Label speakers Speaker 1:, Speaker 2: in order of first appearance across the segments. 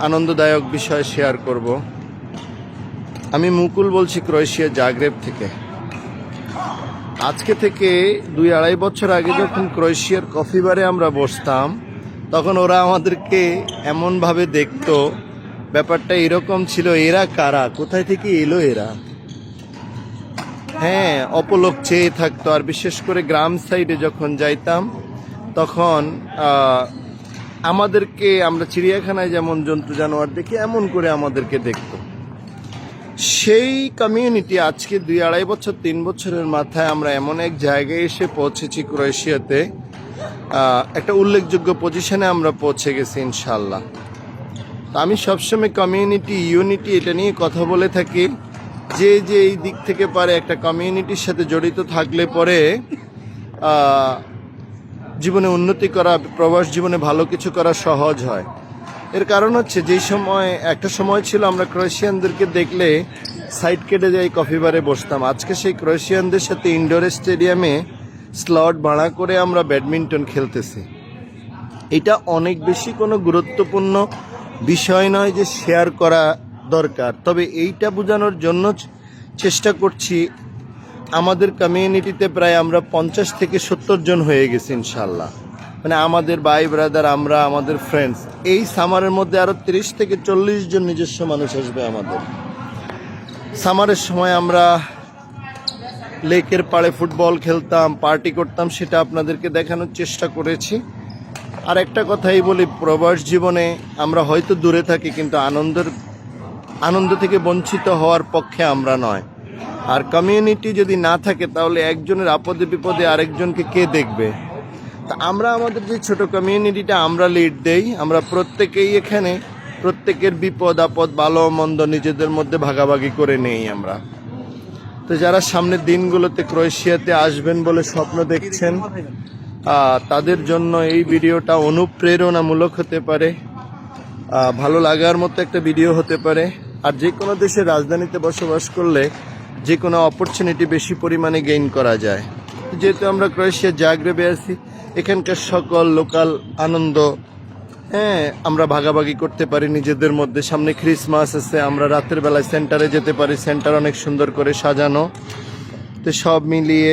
Speaker 1: আনন্দদায়ক বিষয় শেয়ার করব। আমি মুকুল বলছি ক্রোয়েশিয়া জাগ্রেব থেকে। আজকে থেকে দুই আড়াই বছর আগে যখন ক্রোয়েশিয়ার কফি বারে আমরা বসতাম, তখন ওরা আমাদেরকে এমনভাবে দেখত, ব্যাপারটা এরকম ছিল, এরা কারা? কোথায় থেকে এলো এরা? হ্যাঁ অপলোক চেয়ে থাকতো। আর বিশেষ করে গ্রাম সাইডে যখন যাইতাম, তখন আমাদেরকে, আমরা চিড়িয়াখানায় যেমন জন্তু জানোয়ার দেখি, এমন করে আমাদেরকে দেখতো। সেই কমিউনিটি আজকে দুই আড়াই বছর, তিন বছরের মাথায় আমরা এমন এক জায়গায় এসে পৌঁছেছি ক্রোয়েশিয়াতে। একটা উল্লেখযোগ্য পজিশনে আমরা পৌঁছে গেছি ইনশাল্লাহ তো আমি সবসময় কমিউনিটি ইউনিটি এটা নিয়ে কথা বলে থাকি। যে যে এই দিক থেকে পারে একটা কমিউনিটির সাথে জড়িত থাকলে পরে জীবনে উন্নতি করা, প্রবাস জীবনে ভালো কিছু করা সহজ হয়। এর কারণ হচ্ছে যেই সময়, একটা সময় ছিল আমরা ক্রোয়েশিয়ানদেরকে দেখলে সাইড কেটে যাই, কফি বারে বসতাম। আজকে সেই ক্রোয়েশিয়ানদের সাথে ইনডোর স্টেডিয়ামে স্লট ভাড়া করে আমরা ব্যাডমিন্টন খেলতেছি। এটা অনেক বেশি কোনো গুরুত্বপূর্ণ বিষয় নয় যে শেয়ার করা দরকার। তবে এইটা বোঝানোর জন্য চেষ্টা করছি আমাদের কমিউনিটিতে প্রায় আমরা পঞ্চাশ থেকে সত্তর জন হয়ে গেছি ইনশাল্লাহ। মানে আমাদের ভাই ব্রাদার আমরা, আমাদের ফ্রেন্ডস এই সামারের মধ্যে আরও তিরিশ থেকে চল্লিশ জন নিজস্ব মানুষ আসবে আমাদের। সামারের সময় আমরা লেকের পাড়ে ফুটবল খেলতাম পার্টি করতাম, সেটা আপনাদেরকে দেখানোর চেষ্টা করেছি। আর একটা কথাই বলি, প্রবাস জীবনে আমরা হয়তো দূরে থাকি, কিন্তু আনন্দের, আনন্দ থেকে বঞ্চিত হওয়ার পক্ষে আমরা নয়। আর কমিউনিটি যদি না থাকে, তাহলে একজনের আপদে বিপদে আরেকজনকে কে দেখবে? তা আমরা আমাদের যে ছোট কমিউনিটিটা আমরা লিড দেই, আমরা প্রত্যেকেই এখানে, প্রত্যেকের বিপদ, আপদ, ভালো, মন্দ নিজেদের মধ্যে ভাগাভাগি করে নেই আমরা। তো যারা সামনের দিনগুলোতে ক্রোয়েশিয়াতে আসবেন বলে স্বপ্ন দেখছেন তাদের জন্য এই ভিডিওটা অনুপ্রেরণামূলক হতে পারে ভালো লাগার মতো একটা ভিডিও হতে পারে। আর যে কোনো দেশের রাজধানীতে বসবাস করলে যে কোনো অপরচুনিটি বেশি পরিমাণে গেইন করা যায়। যেহেতু আমরা ক্রোয়েশিয়া জাগ্রেবে আছি, এখানকার সকল লোকাল আনন্দ হ্যাঁ আমরা ভাগাভাগি করতে পারি নিজেদের মধ্যে। সামনে ক্রিসমাস আছে, আমরা রাতের বেলায় সেন্টারে যেতে পারি সেন্টার অনেক সুন্দর করে সাজানো। তো সব মিলিয়ে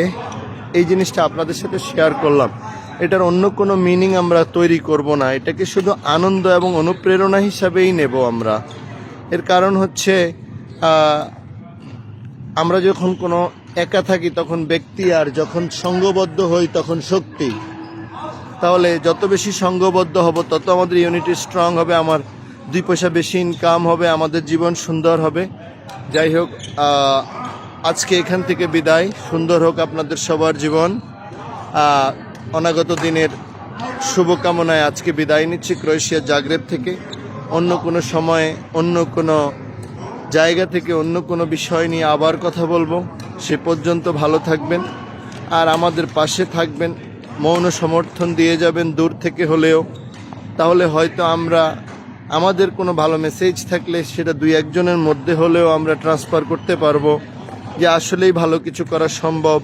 Speaker 1: এই জিনিসটা আপনাদের সাথে শেয়ার করলাম। এটার অন্য কোনো মিনিং আমরা তৈরি করব না। এটাকে শুধু আনন্দ এবং অনুপ্রেরণা হিসাবেই নেব আমরা। এর কারণ হচ্ছে আমরা যখন কোনো একা থাকি, তখন ব্যক্তি আর যখন সঙ্গবদ্ধ হই, তখন শক্তি। তাহলে যত বেশি সঙ্গবদ্ধ হব, তত আমাদের ইউনিটি স্ট্রং হবে, আমার দুই পয়সা বেশি ইনকাম হবে, আমাদের জীবন সুন্দর হবে। যাই হোক আজকে এখান থেকে বিদায়। সুন্দর হোক আপনাদের সবার জীবন। অনাগত দিনের শুভকামনায় আজকে বিদায় নিচ্ছি ক্রোয়েশিয়া জাগ্রেব থেকে। অন্য কোনো সময়ে, অন্য কোনো জায়গা থেকে অন্য কোনো বিষয় নিয়ে আবার কথা বলব। সে পর্যন্ত ভালো থাকবেন। আর আমাদের পাশে থাকবেন। মৌন সমর্থন দিয়ে যাবেন দূর থেকে হলেও। তাহলে হয়তো আমরা, আমাদের কোনো ভালো মেসেজ থাকলে সেটা দুই একজনের মধ্যে হলেও আমরা ট্রান্সফার করতে পারব। যে আসলেই ভালো কিছু করা সম্ভব।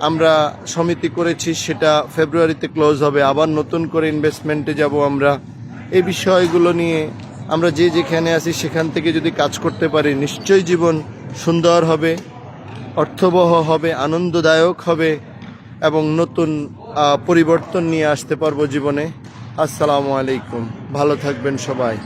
Speaker 1: আমরা সমিতি করেছি, সেটা ফেব্রুয়ারিতে ক্লোজ হবে। আবার নতুন করে ইনভেস্টমেন্টে যাব আমরা। এই বিষয়গুলো নিয়ে আমরা যে যেখানে আছি, সেখান থেকে যদি কাজ করতে পারি, নিশ্চয়ই জীবন সুন্দর হবে, অর্থবহ হবে, আনন্দদায়ক হবে, এবং নতুন পরিবর্তন নিয়ে আসতে পারব জীবনে। আসসালামু আলাইকুম। ভালো থাকবেন সবাই।